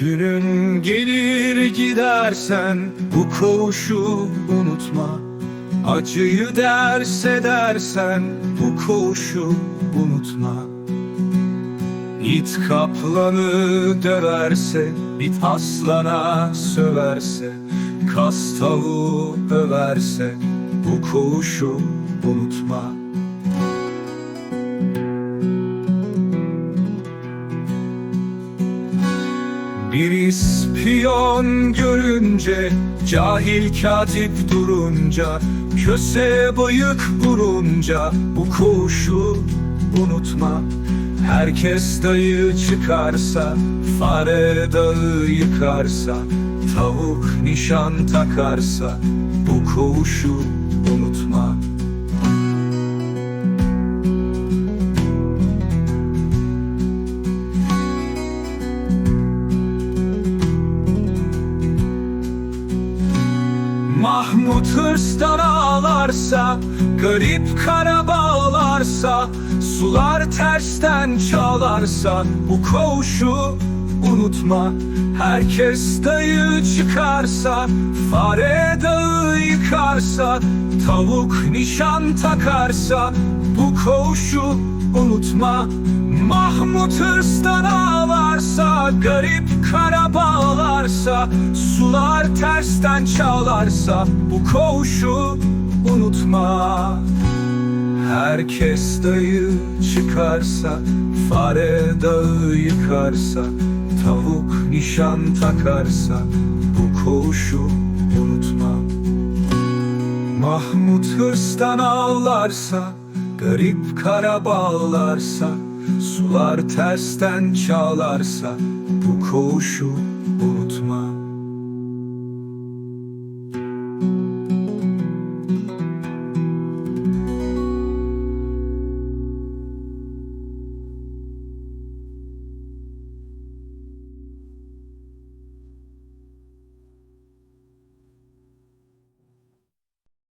Günün gelir gidersen bu koğuşu unutma. Acıyı ders edersen bu koğuşu unutma. İt kaplanı döverse, bit aslana söverse Kas överse bu koğuşu unutma Bir ispiyon görünce Cahil katip durunca Köse bıyık vurunca Bu koğuşu unutma. Herkes dayı çıkarsa Fare dağı yıkarsa Tavuk nişan takarsa Bu koğuşu Mahmut hırstan ağlarsa Garip kara bağlarsa Sular tersten çalarsa Bu koğuşu unutma. Herkes dayı çıkarsa Fare dağı yıkarsa Tavuk nişan takarsa Bu koğuşu unutma. Mahmut hırstan ağlarsa Garip kara bağlarsa Sular tersten çalarsa Bu koğuşu unutma. Herkes dayı çıkarsa Fare dağı yıkarsa Tavuk nişan takarsa Bu koğuşu unutma. Mahmut hırstan ağlarsa Garip kara bağlarsa Sular tersten çalarsa Bu koğuşu one.